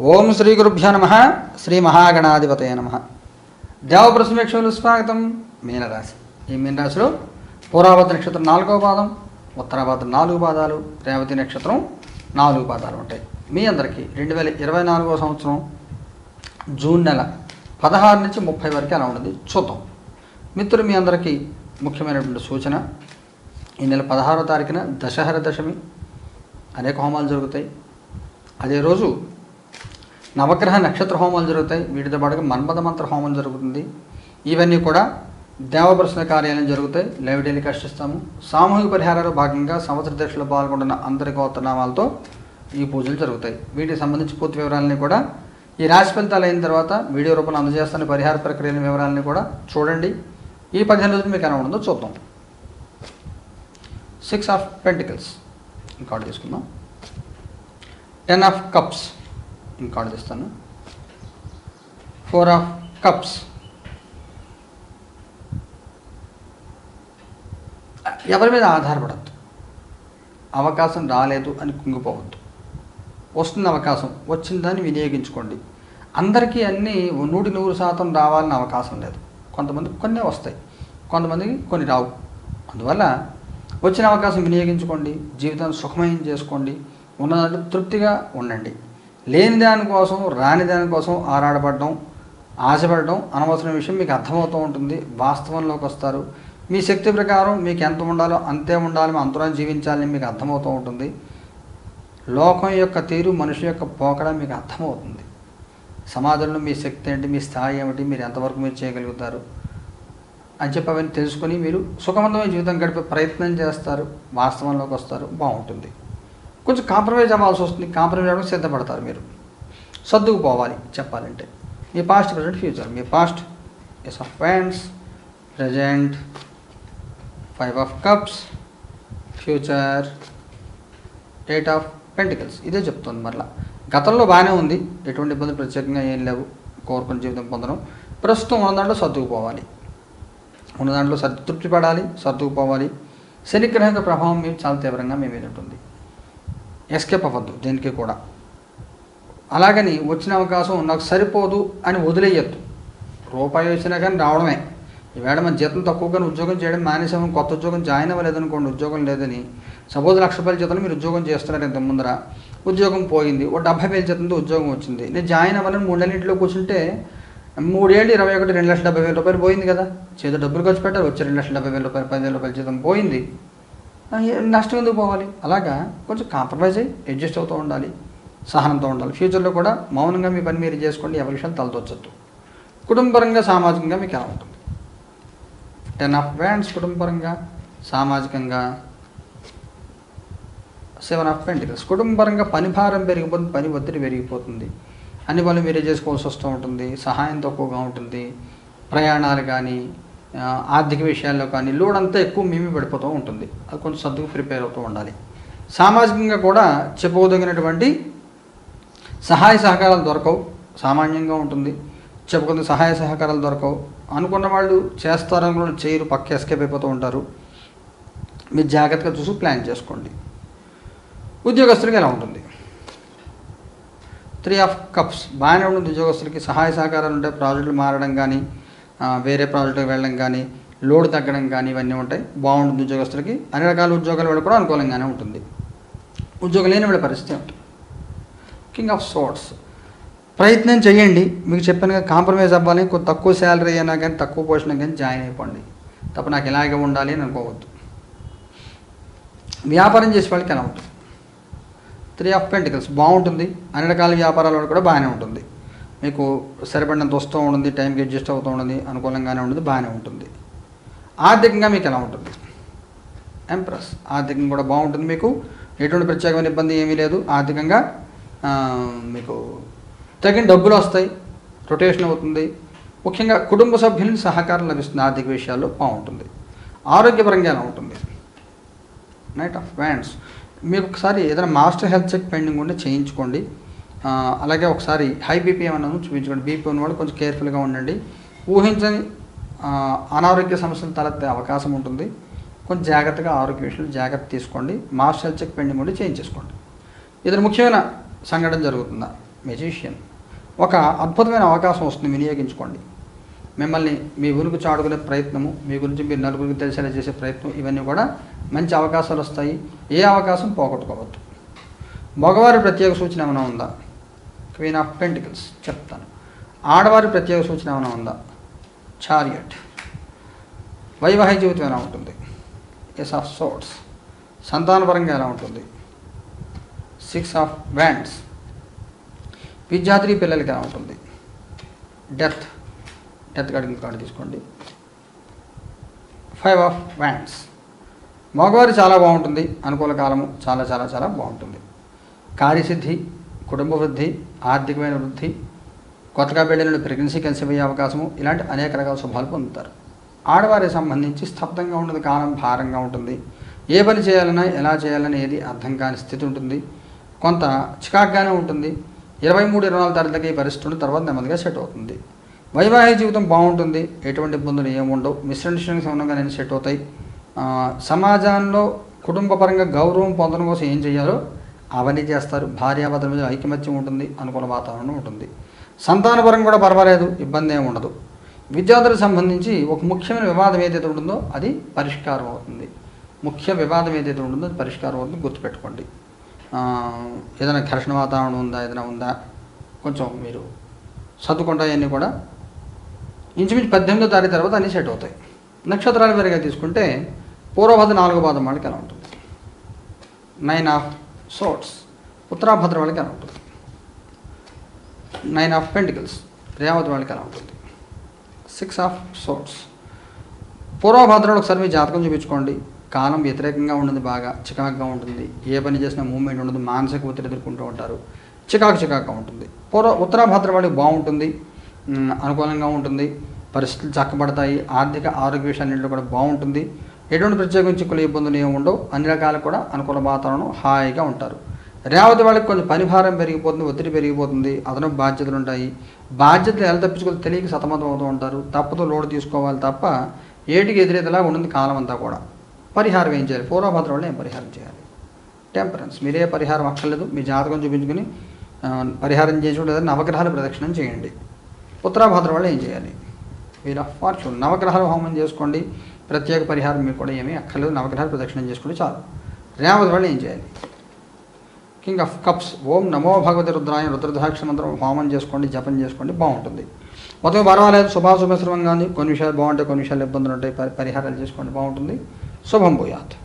ఓం శ్రీ గురుభ్యో నమ. శ్రీ మహాగణాధిపతయ నమ. దేవప్రసమేక్షలు స్వాగతం. మీనరాశి. ఈ మీనరాశిలో పూర్వాభద్ర నక్షత్రం నాలుగవ పాదం ఉత్తరాభద్ర నాలుగు పాదాలు రేవతి నక్షత్రం నాలుగు పాదాలు ఉంటాయి. మీ అందరికీ రెండు వేల ఇరవై నాలుగవ సంవత్సరం జూన్ నెల పదహారు నుంచి ముప్పై వరకు అలా ఉండదు చూద్దాం. మిత్రులు మీ అందరికీ ముఖ్యమైనటువంటి సూచన. ఈ నెల పదహారో తారీఖున దశహర దశమి. అనేక హోమాలు జరుగుతాయి. అదే రోజు నవగ్రహ నక్షత్ర హోమాలు జరుగుతాయి. వీటితో పాటుగా మన్మథ మంత్ర హోమం జరుగుతుంది. ఇవన్నీ కూడా దేవప్రశ్న కార్యాలయం జరుగుతాయి. లైవ్ టెలికాస్ట్ ఇస్తాము. సామూహిక పరిహారాలు భాగంగా సంవత్సర దీక్షలో పాల్గొంటున్న అందరి గోత్రనామాలతో ఈ పూజలు జరుగుతాయి. వీటికి సంబంధించి పూర్తి వివరాలని కూడా ఈ రాశి ఫలితాలు అయిన తర్వాత వీడియో రూపంలో అందజేస్తున్న పరిహార ప్రక్రియల వివరాలని కూడా చూడండి. ఈ పదిహేను రోజులు మీకు ఎలా ఉంటుందో చూద్దాం. సిక్స్ ఆఫ్ పెంటికల్స్ ఇంకోటి తీసుకుందాం. టెన్ ఆఫ్ కప్స్ ఇంకోటి తీస్తాను. ఫోర్ ఆఫ్ కప్స్ ఎవరి మీద ఆధారపడద్దు. అవకాశం రాలేదు అని కుంగిపోవద్దు. వస్తుంది అవకాశం వచ్చిందని వినియోగించుకోండి. అందరికీ అన్నీ నూటి నూరు శాతం రావాలని అవకాశం లేదు. కొంతమందికి కొన్ని వస్తాయి. కొంతమందికి కొన్ని రావు. అందువల్ల వచ్చిన అవకాశం వినియోగించుకోండి. జీవితాన్ని సుఖమయం చేసుకోండి. ఉన్నదంటే తృప్తిగా ఉండండి. లేని దానికోసం రాని దానికోసం ఆరాడపడడం ఆశపడడం అనవసరం విషయం మీకు అర్థమవుతూ ఉంటుంది. వాస్తవంలోకి వస్తారు. మీ శక్తి ప్రకారం మీకు ఎంత ఉండాలో అంతే ఉండాలి. అంతరం జీవించాలని మీకు అర్థమవుతూ ఉంటుంది. లోకం యొక్క తీరు మనిషి యొక్క పోకడ మీకు అర్థమవుతుంది. సమాజంలో మీ శక్తి ఏంటి? మీ స్థాయి ఏమిటి? మీరు ఎంతవరకు మీరు చేయగలుగుతారు? అని చెప్పి అవన్నీ తెలుసుకొని మీరు సుఖవంతమైన జీవితం గడిపే ప్రయత్నం చేస్తారు. వాస్తవంలోకి వస్తారు. బాగుంటుంది. కొంచెం కాంప్రమైజ్ అవ్వాల్సి వస్తుంది. కాంప్రమైజ్ అవ్వడానికి సిద్ధపడతారు మీరు. సర్దుకుపోవాలి చెప్పాలంటే. మీ past present future me past ace of pentacles present five of cups future eight of pentacles ఇదే చెప్తుంది మరలా. గతంలో బాగానే ఉంది. ఎటువంటి ఇబ్బందులు ప్రత్యేకంగా ఏం లేవు. కోరుకున్న జీవితం పొందడం. ప్రస్తుతం ఉన్న దాంట్లో సర్దుకుపోవాలి. ఉన్న దాంట్లో సంతృప్తి పడాలి సర్దుకుపోవాలి. శనిగ్రహం ప్రభావం మేము చాలా తీవ్రంగా మీ మీద ఉంటుంది. ఎస్కేప్ అవ్వద్దు దేనికి కూడా. అలాగని వచ్చిన అవకాశం నాకు సరిపోదు అని వదిలేయద్దు. రూపాయి వచ్చినా కానీ రావడమే. ఈవేళ మన జీతం తక్కువగానే ఉద్యోగం చేయడం మానేసాము కొత్త ఉద్యోగం జాయిన్ అవ్వలేదనుకోండి ఉద్యోగం లేదని. సపోజ్ లక్ష రూపాయల జీతం మీరు ఉద్యోగం చేస్తున్నారు ఇంత ముందర. ఉద్యోగం పోయింది ఓ డెబ్బై వేల జీతంతో ఉద్యోగం వచ్చింది. నేను జాయిన్ అవ్వాలని మూడు ఇంట్లో కూర్చుంటే మూడేళ్ళు ఇరవై ఒకటి రెండు లక్షల డెబ్బై వేల రూపాయలు పోయింది కదా. చేత డబ్బులు ఖర్చు పెట్టారు వచ్చి రెండు లక్షల డెబ్బై వేల రూపాయలు పదివేల రూపాయల జీతం పోయింది. నష్టం ఎందుకు పోవాలి? అలాగా కొంచెం కాంప్రమైజ్ అయ్యి అడ్జస్ట్ అవుతూ ఉండాలి సహనంతో ఉండాలి. ఫ్యూచర్లో కూడా మౌనంగా మీ పని మీరు చేసుకోండి ఎవరి విషయం తలదొచ్చద్దు. కుటుంబపరంగా సామాజికంగా మీకు ఎలా ఉంటుంది? టెన్ ఆఫ్ వ్యాండ్స్ కుటుంబపరంగా సామాజికంగా సెవెన్ ఆఫ్ పెంటికల్స్ కుటుంబపరంగా పని భారం పెరిగిపోతుంది పని ఒత్తిడి పెరిగిపోతుంది. అన్ని పనులు మీరే చేసుకోవాల్సి వస్తూ ఉంటుంది సహాయం తక్కువగా ఉంటుంది ప్రయాణాలు కానీ ఆర్థిక విషయాల్లో కానీ లోడ్ అంతా ఎక్కువ మేమే పడిపోతూ ఉంటుంది. అది కొంచెం సర్దుకు ప్రిపేర్ అవుతూ ఉండాలి. సామాజికంగా కూడా చెప్పుకోదగినటువంటి సహాయ సహకారాలు దొరకవు. సామాన్యంగా ఉంటుంది. చెప్పుకుంది సహాయ సహకారాలు దొరకవు. అనుకున్న వాళ్ళు చేస్తారని కూడా చేయరు. పక్క ఎస్కేప్ అయిపోతూ ఉంటారు. మీరు జాగ్రత్తగా చూసి ప్లాన్ చేసుకోండి. ఉద్యోగస్తులకి ఎలా ఉంటుంది? త్రీ ఆఫ్ కప్స్ బాగానే ఉంటుంది. ఉద్యోగస్తులకి సహాయ సహకారాలు ఉంటే ప్రాజెక్టులు మారడం కానీ వేరే ప్రాజెక్టుకి వెళ్ళడం కానీ లోడ్ తగ్గడం కానీ ఇవన్నీ ఉంటాయి. బాగుంటుంది ఉద్యోగస్తులకి. అన్ని రకాల ఉద్యోగాలు వెళ్ళి కూడా అనుకూలంగానే ఉంటుంది. ఉద్యోగం లేని వాళ్ళ పరిస్థితి ఉంటుంది కింగ్ ఆఫ్ సోర్ట్స్ ప్రయత్నం చేయండి. మీకు చెప్పాను కదా కాంప్రమైజ్ అవ్వాలి. కొంత తక్కువ శాలరీ అయినా కానీ తక్కువ పోషణ కానీ జాయిన్ అయిపోండి. తప్ప నాకు ఇలాగే ఉండాలి అని అనుకోవద్దు. వ్యాపారం చేసే వాళ్ళకి ఎలా ఉంటుంది? త్రీ ఆఫ్ పెంటికల్స్ బాగుంటుంది. అన్ని రకాల వ్యాపారాల వాళ్ళు కూడా బాగానే ఉంటుంది. మీకు సరిపడినంత వస్తూ ఉంటుంది టైంకి అడ్జస్ట్ అవుతూ ఉంటుంది అనుకూలంగానే ఉంటుంది బాగానే ఉంటుంది ఆర్థికంగా మీకు ఎలా ఉంటుంది ఎంప్రెస్ ఆర్థికంగా కూడా బాగుంటుంది మీకు. ఎటువంటి ప్రత్యేకమైన ఇబ్బంది ఏమీ లేదు. ఆర్థికంగా మీకు తగిన డబ్బులు వస్తాయి. రొటేషన్ అవుతుంది. ముఖ్యంగా కుటుంబ సభ్యులని సహకారం లభిస్తుంది ఆర్థిక విషయాల్లో. బాగుంటుంది. ఆరోగ్యపరంగా ఎలా ఉంటుంది? నైట్ ఆఫ్ వ్యాండ్స్ మీకు ఒకసారి ఏదైనా మాస్టర్ హెల్త్ చెక్ పెండింగ్ ఉంటే చేయించుకోండి. అలాగే ఒకసారి హై బీపీ ఏమన్నా చూపించుకోండి. బీపీ ఉన్నవాళ్ళు కొంచెం కేర్ఫుల్గా ఉండండి. ఊహించని అనారోగ్య సమస్యలు తలెత్తే అవకాశం ఉంటుంది. కొంచెం జాగ్రత్తగా ఆరోగ్య విషయంలో జాగ్రత్త తీసుకోండి. మాస్టర్ చెక్ పెండింగ్ ఉంటే చేయించేసుకోండి ఇతను ముఖ్యమైన సంఘటన జరుగుతుందా? మెజీషియన్. ఒక అద్భుతమైన అవకాశం వస్తుంది వినియోగించుకోండి. మిమ్మల్ని మీ ఉనికి చాడుకునే ప్రయత్నము మీ గురించి మీరు నలుగురికి తెలిసేలా చేసే ప్రయత్నం ఇవన్నీ కూడా మంచి అవకాశాలు వస్తాయి. ఏ అవకాశం పోగొట్టుకోవద్దు. మగవారి ప్రత్యేక సూచన ఏమైనా ఉందా? క్వీన్ ఆఫ్ పెంటికల్స్ చెప్తాను. ఆడవారి ప్రత్యేక సూచన ఏమైనా ఉందా? చారియట్ వైవాహిక జీవితం ఎలా ఉంటుంది? ఎస్ ఆఫ్ సోట్స్ సంతానపరంగా ఎలా ఉంటుంది? సిక్స్ ఆఫ్ వ్యాండ్స్ విద్యార్థి పిల్లలకి ఎలా ఉంటుంది? డెత్ డెత్ కార్డు కార్డు తీసుకోండి. ఫైవ్ ఆఫ్ వ్యాండ్స్ మగవారి చాలా బాగుంటుంది. అనుకూల కాలము చాలా చాలా చాలా బాగుంటుంది. కార్యసిద్ధి కుటుంబ వృద్ధి ఆర్థికమైన వృద్ధి కొత్తగా పెళ్ళిన ప్రెగ్నెన్సీ కలిసి అయ్యే అవకాశము ఇలాంటి అనేక రకాల శుభాలు పొందుతారు. ఆడవారికి సంబంధించి స్తబ్దంగా ఉండదు కాలం భారంగా ఉంటుంది. ఏ పని చేయాలన్నా ఎలా చేయాలనేది ఏది అర్థం కాని స్థితి ఉంటుంది. కొంత చికాగ్గానే ఉంటుంది. ఇరవై మూడు ఇరవై నాలుగు తారీఖులకి ఈ తర్వాత నెమ్మదిగా సెట్ అవుతుంది. వైవాహిక జీవితం బాగుంటుంది. ఎటువంటి ఇబ్బందులు ఏముండవు మిస్అండర్స్టాండింగ్స్ ఉండగా నేను సెట్ అవుతాయి. సమాజంలో కుటుంబపరంగా గౌరవం పొందడం కోసం ఏం చేయాలో అవన్నీ చేస్తారు. భార్యాభర్తల మీద ఐకమత్యం ఉంటుంది అనుకూల వాతావరణం ఉంటుంది. సంతానపరం కూడా పర్వాలేదు ఇబ్బంది ఏమి ఉండదు. విద్యార్థులకు సంబంధించి ఒక ముఖ్యమైన వివాదం ఏదైతే ఉంటుందో అది పరిష్కారం అవుతుంది. ముఖ్య వివాదం ఏదైతే ఉంటుందో అది పరిష్కారం అవుతుంది గుర్తుపెట్టుకోండి. ఏదైనా ఘర్షణ వాతావరణం ఉందా ఏదైనా ఉందా కొంచెం మీరు సర్దుకుంటాయన్నీ కూడా ఇంచుమించు పద్దెనిమిదో తారీఖు తర్వాత అన్నీ సెట్ అవుతాయి. నక్షత్రాల వారిగా తీసుకుంటే పూర్వభద్ర నాలుగో పాదం వాళ్ళకి ఎలా ఉంటుంది? నైన్ ఆఫ్ సోట్స్ ఉత్తరాభద్ర వాళ్ళకి ఎలా ఉంటుంది నైన్ ఆఫ్ పెంటికల్స్ రేవతి వాళ్ళకి ఎలా ఉంటుంది సిక్స్ ఆఫ్ సోట్స్ పూర్వభద్రలో ఒకసారి మీ జాతకం చూపించుకోండి. కాలం వ్యతిరేకంగా ఉంటుంది బాగా చికాకుగా ఉంటుంది. ఏ పని చేసినా మూమెంట్ ఉండదు మానసిక ఒత్తిడి ఎదుర్కొంటూ ఉంటారు. చికాకు చికాకుగా ఉంటుంది. పూర్వ ఉత్తరాభద్ర వాళ్ళకి బాగుంటుంది అనుకూలంగా ఉంటుంది. పరిస్థితులు చక్కబడతాయి. ఆర్థిక ఆరోగ్య విషయాన్నింటిలో కూడా బాగుంటుంది. ఎటువంటి ప్రత్యేకించి చిక్కులు ఇబ్బందులు ఏమి ఉండవు. అన్ని రకాలు కూడా అనుకూల వాతావరణం హాయిగా ఉంటారు. రేవతి వాళ్ళకి కొంచెం పనిభారం పెరిగిపోతుంది ఒత్తిడి పెరిగిపోతుంది అదనపు బాధ్యతలు ఉంటాయి. బాధ్యతలు ఎలా తప్పించుకోవాలి తెలియక సతమతం అవుతూ ఉంటారు. తప్పుతో లోడ్ తీసుకోవాలి తప్ప ఏటికి ఎదురేదిలా ఉంటుంది కాలం అంతా కూడా. పరిహారం ఏం చేయాలి? పూర్వభద్రం వాళ్ళు ఏం పరిహారం చేయాలి? టెంపరెన్స్. మీరే పరిహారం అక్కర్లేదు. మీ జాతకం చూపించుకుని పరిహారం చేసుకుంటే నవగ్రహాలు ప్రదక్షిణం చేయండి. ఉత్తరాభద్రం వాళ్ళు ఏం చేయాలి? Wheel of fortune. నవగ్రహాలు హోమం చేసుకోండి. ప్రత్యేక పరిహారం మీరు కూడా ఏమీ అక్కర్లేదు. నవగ్రహాలు ప్రదక్షిణం చేసుకుంటే చాలు. రేవతి వాళ్ళు ఏం చేయాలి? కింగ్ ఆఫ్ కప్స్ ఓం నమో భగవతి రుద్రాయ రుద్రదాక్ష మంత్రం హోమం చేసుకోండి జపం చేసుకోండి బాగుంటుంది. మొత్తం పర్వాలేదు శుభాశుభశ్రమంగా కానీ కొన్ని విషయాలు బాగుంటాయి కొన్ని విషయాలు ఇబ్బందులు ఉంటాయి పరి- పరిహారాలు చేసుకోండి బాగుంటుంది. శుభం భూయాత్.